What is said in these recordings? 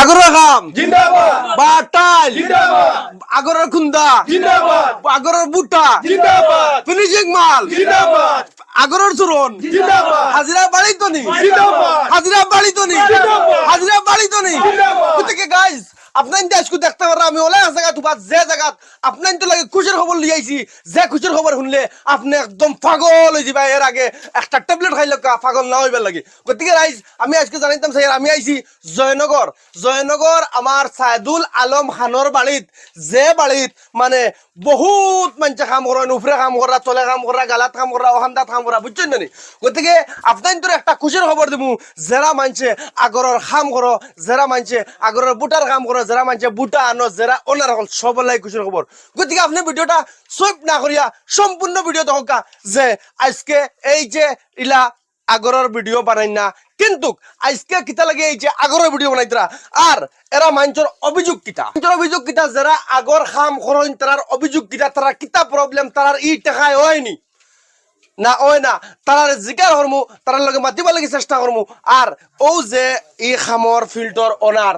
আগরের খাম। জিন্দাবাদ। বাটাল জিন্দাবাদ। আগরের খুন্দা। জিন্দাবাদ। আগরের বুটা। জিন্দাবাদ। ফিনিশিং মাল। জিন্দাবাদ। আগরের চুরন। জিন্দাবাদ। হাজিরা বাড়ি তো নি। জিন্দাবাদ। হাজিরা বাড়ি তো নি। জিন্দাবাদ। হাজিরা বাড়ি তো নি জিন্দাবাদ। গতিকে গাইজ আপনার দেশকে দেখতে পারা, আমি ওলাই জায়গা তুবা যে জায়গাত আপনার তো লাগে খুশির খবর লিয়ে আইছি, যে খুশির খবর শুনলে আপনি একদম পাগল হয়ে যাবা এর আগে একটা ট্যাবলেট খাইলে পাগল না হইবার লাগে। গতিকে রাইজ আমি আজকে জানাইতাম স্যার, আমি আইছি জয়নগর। জয়নগর আমার সাইদুল আলম খানর বাড়িত যে বাড়িত মানে বহুত মানুষে কাম করে উফরে কাম করা তলে কাম করা গালাত কাম করা ওখানদাত কাম করা বুঝছেন না গতিকে আপনার তোর একটা খুশির খবর দিব যারা মানছে আগরের কাম করো যারা মানছে আগরের বুটার কাম করো যারা মানছে বুটা আনো, যারা ওনার হল সবলাই খুশির খবর গতিকে আপনি ভিডিওটা সুইপ না করিয়া সম্পূর্ণ ভিডিও দেখা যে আজকে এই যে ইলা আগরের ভিডিও বানাই না, কিন্তু আজকে কিতা লাগে এই যে আগরের ভিডিও বানাইতরা আর এরা মাঞ্চর অভিযোগ কিতা মাঞ্চর অভিযোগ কিতা যারা আগর খাম করইন তারার অভিযোগ কিতা তারা কিতা প্রবলেম তারার ই টেকায় হয়নি না? ওই না। তারার জিকার হরমু তারার লগে মাতিবার লাগি চেষ্টা করমু আর ও যে ই খামর ফিল্টর ওনার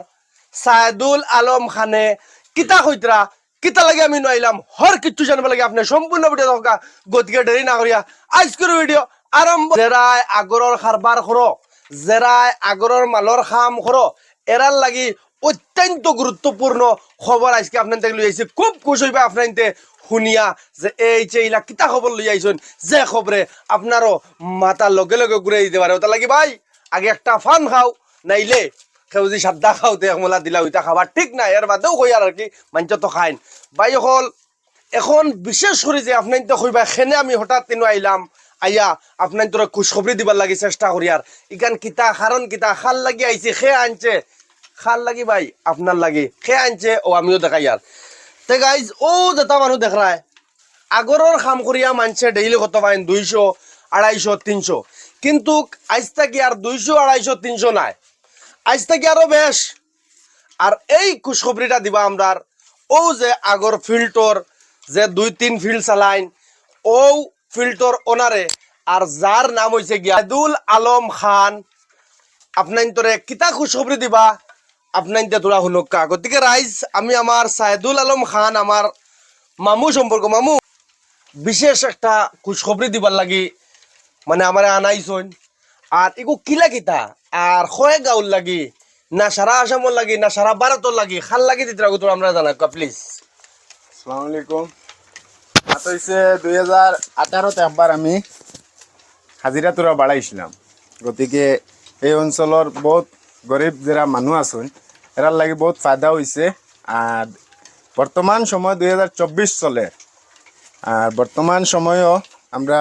সাইদুল আলম খানে। কিতা কইতরা? কিতা লাগে আমি নইলাম হর কিচ্ছু জানবা লাগে। আপনি সম্পূর্ণ ভিডিও দেখা গতিকে দেরি না করিয়া আজকের ভিডিও আরম্ভ জেরাই আগরর খারবার করো জেরাই আগরর মালর খাম করো এরার লাগি অত্যন্ত গুরুত্বপূর্ণ খবর আজকে আপনার থেকে লই আইছে খুব খুশি হইবে আপনার শুনিয়া যে, এই যে ইলা কিতা খবর লই আইছেন যে খবরে আপনারও মাথার লগে লগে ঘুরে দিতে পারে ওটা লাগি ভাই, আগে একটা ফান খাও। নাইলে যদি সাদ্দা খাও তে একমলা দিলা ওইটা খাবার ঠিক নাই এর বাদেও কই আর কি, মাঞ্চ তো খাইন। ভাই হল এখন বিশেষ করে যে আপনার তো কইবা খেনে আমি হঠাৎ তেন আইলাম আইয়া আপনার তোরা খুশখবরি দিবার লাগি চেষ্টা করি আর ইকান কিতা কারণ কিতা, খাল লাগি আইছে, খে আনছে। খাল লাগি ভাই আপনার লাগি, খে আনছে ও আমিও দেখাই আর তে গাইজ ও যেটা মানুষ দেখায় আগরের কাম করিয়া মানছে ডেইলি কত পাইন, দুইশো আড়াইশো তিনশো। কিন্তু আজ থাকি আর দুইশো আড়াইশো তিনশো নাই। আজ থাকি আরও বেশ। আর এই খুশখবরিটা দিবা আমরার ও যে আগর ফিল্টর, যে দুই তিন ফিল্ড চালাইন ও ফিল্টর ওনারে আর যার নাম হয়েছে গিয়াদুল আলম খান। আপনার তোরে কিতা খুশখবরি দিবা? আপনার তোরা শুনকা গতিকে রাইজ, আমি আমার সাইদুল আলম খান, আমার মামু সম্পর্ক। মামু, বিশেষ একটা খুশখবরি দিবার লাগি মানে আমার আনাইছন আর এগো কিলা কিতা? আর খয়ে গাউল লাগি, না সারা আসামর লাগি, না সারা ভারতর লাগি, খাল লাগি দিতে রাখো তোরা আমরা জানা প্লিজ আসসালামু আলাইকুম। হাত হইছে দুই হাজার আঠারোতে একবার আমি হাজিরা তোরা বাড়াইছিলাম। গতিকে এই অঞ্চলৰ বহুত গরিব যারা মানুষ আছেন এরার লাগি বহুত ফায়দা হয়েছে আর বর্তমান সময় দুই হাজার চব্বিশ চলে। আর বর্তমান সময়ও আমরা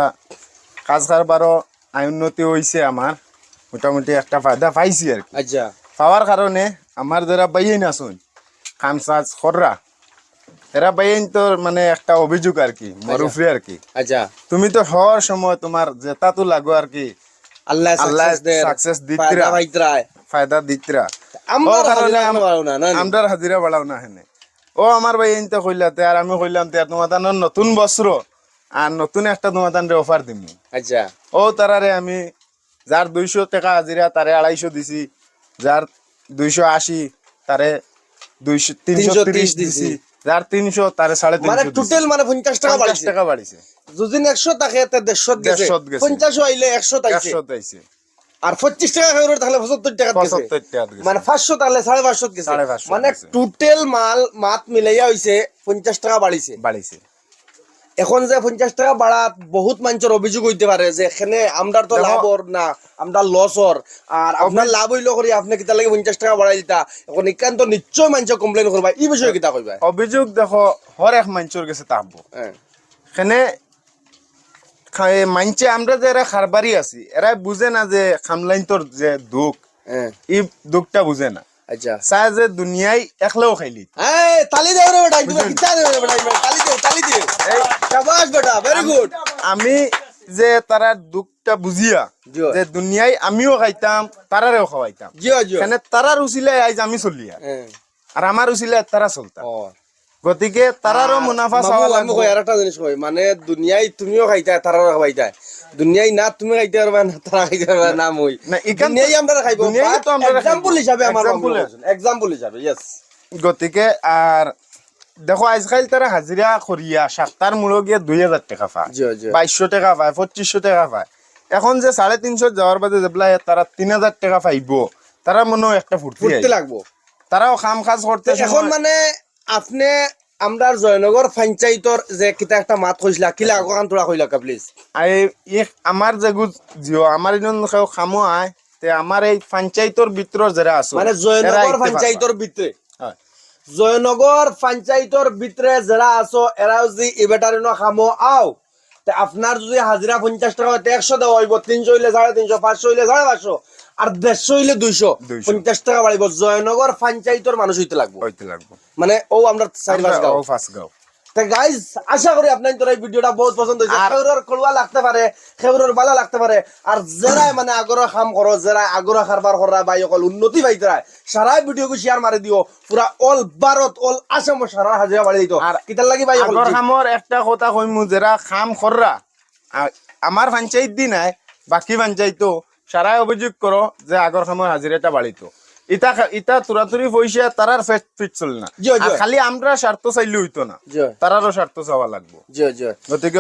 কাজ কারবারও আয় উন্নতি হয়েছে আমার মোটামুটি একটা ফায়দা পাইছি আর কি। আচ্ছা। পাওয়ার কারণে আমার যারা বাইন আসুন খাম সাজ খররা এরা বাইন তো মানে একটা অভিযোগ আর কি মরুফরি আর কি। আচ্ছা। তুমি তো হওয়ার সময় তোমার জেতা তো লাগো আর কি। আল্লাহ আল্লাহ সাকসেস দিতরা। ফায়দা দিতরা? আমরার হাজিরা বাড়াও না হেনে। ও আমার ভাই তো কইলাতে আর আমি কইলাম তে তোমার নতুন বস্ত্র আর নতুন একটা তোমার অফার দিমু। আচ্ছা। ও তারারে আমি যার দুইশো টাকা হাজিরা তারে আড়াইশো দিছি। যার দুইশো আশি তারে দুইশো তিনশো তিরিশ দিছি। যার তিনশো তারে সাড়ে মানে টোটাল মানে পঞ্চাশ টাকা পঞ্চাশ টাকা বাড়িছে যদি একশো থাকে দেড়শো গেছে। পঞ্চাশও আইলে একশো একশো তাইছে আর পঁচিশ টাকা খাওয়ার তাহলে পঁচাত্তর টাকা পঁচাত্তর টাকা মানে পাঁচশো তাহলে সাড়ে পাঁচশো সাড়ে পাঁচশো মানে টোটাল মাল মাত মিলাইয়া হইছে পঞ্চাশ টাকা বাড়িছে বাড়িছে এখন যে পঞ্চাশ টাকা বাড়াত বহুত মানুষের অভিযোগ হইতে পারে যে এখানে আমরা তো দেখো- লাভর না আমরা লসর আর আপনার লাভ হইল করি আপনি কিতা লাগে পঞ্চাশ টাকা বাড়াই দিতা। এখন এখান তো নিশ্চয় মানুষ কমপ্লেন করবা এই বিষয়ে কিতা কইবা? অভিযোগ দেখো হর এক মানুষের কাছে তাহবো এখানে মানছে আমরা যে এরা খারবারি আছি এরা বুঝে না যে খামলাইন তোর যে দুঃখ এই দুঃখটা বুঝে না। আচ্ছা। যে দুনিয়ায় একলেও খাইলি এই তালি দেও রে বেটা তুমি কিতা দেও রে বেটা তালি দেও তালি দেও এই শাবাশ বেটা ভেরি গুড আমি যে তারা দুঃখটা বুঝিয়া। যে দুনিয়ায় আমিও খাইতাম তারারেও খাওয়াইতাম। জিও জিও। এখানে তারার উচিলে আইজ আমি চলিয়া। হ্যাঁ। আর আমার উচিলে তারা চলতাম গতিকে তারারও মুনাফা চাওয়া লাগবে কই আর একটা জিনিস কই মানে দুনিয়ায় তুমিও খাইতা তারাও খাইতাই দুনিয়ায় না তুমি খাইতে পারবা না তারা খাইতে পারবা না মই না, তো- দুনিয়ায় আমরা খাইবো দুনিয়ায় তো আমরা। এক্সাম্পল হিসাবে আমার। এক্সাম্পল হিসাবে ইয়েস গতিকে আর দেখো আজকাল তারা হাজিরা করিয়া সাতটার মূল্য গিয়ে দুই হাজার টাকা পায়। বাইশশো টাকা পায় পঁচিশশো টাকা পায় এখন যে সাড়ে তিনশো যাওয়ার বাদে যেগুলা তারা তিন হাজার টাকা পাইব তারা মনে হয় একটা ফুর্তি ফুটতে। লাগবো তারাও খাম খাজ করতে এখন মানে আপনি আমরা জয়নগর পঞ্চায়েতর যে কিতা একটা মাত কইছিলা কিলা কান তোরা কইলা প্লিজ আমার যে গুজ জিও আমার ইনন কেউ খামো আয় তে আমার এই পঞ্চায়েতর ভিতর যারা আছে মানে জয়নগর পঞ্চায়েতর ভিতরে জয়নগর পঞ্চায়েতর ভিতরে যারা আছো এরা যদি এবেটারিন খামো আও। তে আপনার যদি হাজিরা পঞ্চাশ টাকা হইতে একশো দেওয়া হইব তিনশো হইলে সাড়ে তিনশো পাঁচশো হইলে সাড়ে পাঁচশো। আর দেড়শো হইলে দুইশো। 200 পঞ্চাশ টাকা বাড়িব। জয়নগর পঞ্চায়েতর মানুষ হইতে লাগবো। হইতে লাগবো। মানে ও আমরা গাঁও তা গাইজ আশা করি আপনার তোর এই ভিডিওটা বহুত পছন্দ হয়েছে। খেউরের কলুয়া লাগতে পারে খেউরের বালা লাগতে পারে। আর যারাই মানে আগর কাম করো যারা আগর কারবার করা বা অকল উন্নতি পাইতে সারা ভিডিওকে শেয়ার মারি দিও পুরা অল ভারত অল আসাম সারা হাজিরা বাড়ি দিত আর আর কিতার লাগি ভাই আগর খামর একটা কথা কইমু যারা খাম খররা আ- আমার পঞ্চায়েত দি নাই বাকি পঞ্চায়েত সারাই অভিযোগ করো যে আগর সময় হাজিরাটা বাড়িত ইতা ইতা তুরাতুরি পয়সা তারার ফেট ফিট চল না। খালি আমরা স্বার্থ চাইলে হইতো না। তারারও স্বার্থ চাওয়া লাগবো। জয় জয়। গতিকে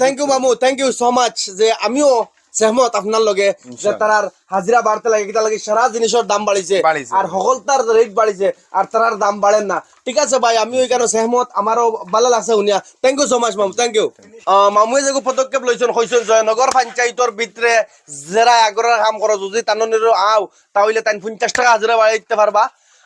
থ্যাংক ইউ মামু। থ্যাংক ইউ সো মাচ যে আমিও সেহমত আপনার লগে যে। তারার হাজিরা বাড়তে লাগে কিতা লাগে সারা জিনিসের দাম বাড়িছে। আর সকলতার রেট বাড়িছে আর তারার দাম বাড়েন না। ঠিক আছে ভাই আমিও এখানে সেহমত আমারও ভালো লাগছে শুনিয়া। থ্যাংক ইউ সো মাচ মামু থ্যাংক ইউ মামুয়ে যে পদক্ষেপ লইছেন কইছেন জয়নগর পঞ্চায়েতর ভিতরে যারা আগরের কাম করো যদি তাননের আও তাহলে তাই পঞ্চাশ টাকা হাজিরা বাড়াই দিতে পারবা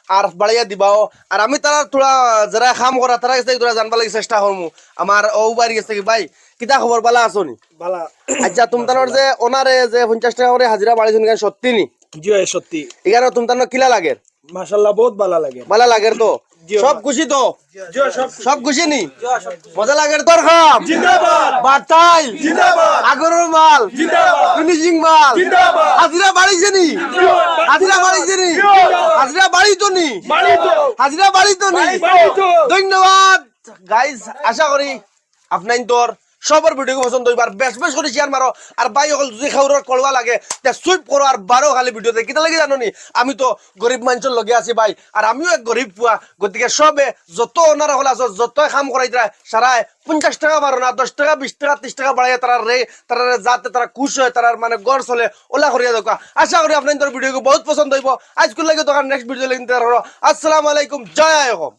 আর বাড়াইয়া দিবাও। আর আমি তারা তোরা যারা কাম করা তারা গেছে তোরা জানবা লাগি চেষ্টা করমু আমার ও বাড়ি গেছে কি ভাই কিতা খবর বালা আছো নি? বালা। আচ্ছা তোমার যে ওনারে যে পঞ্চাশ টাকা করে হাজিরা বাড়িছেন কেন সত্যি নি? জি সত্যি? এখানে তোমার কিলা লাগে? মাশাল্লাহ বহুত ভালো লাগে। ভালো লাগে তো? সব খুশি তো? সব সব খুশি নি? মজা লাগে তোর খাম? জিন্দাবাদ। বাটাইল আগরের মাল। ফিনিশিং মাল। হাজিরা বাড়িছে নি? হাজিরা বাড়িছে নি? হাজিরা বাড়ি তো নি হাজিরা বাড়ি তো নি ধন্যবাদ। গাইজ আশা করি আপনার তোর সবার ভিডিও পছন্দ হইবার। বেশ বেশ করে শেয়ার মারো। আর বাই অকল যদি খাওয়ার কলবা লাগে। সুইপ করো আর বারো খালি ভিডিওতে কিতা লাগে জানো নি আমি তো গরিব মানুষের লগে আছি ভাই। আর আমিও এক গরিব পুয়া। গতিকে সবে যত ওনারা হল আছো যত কাম করাই তারা সারায় পঞ্চাশ টাকা বারো না, দশ টাকা, বিশ টাকা, ত্রিশ টাকা বাড়াই তারা রে, তারা যাতে তারা খুশ হয়, তারা মানে গড় চলে, ওলা করিয়া দেখা আশা করি আপনার ভিডিও বহুত পছন্দ হইব। আজকুল লাগে দোকান নেক্সট ভিডিও লাগে আসসালামু আলাইকুম। জয় আয়কম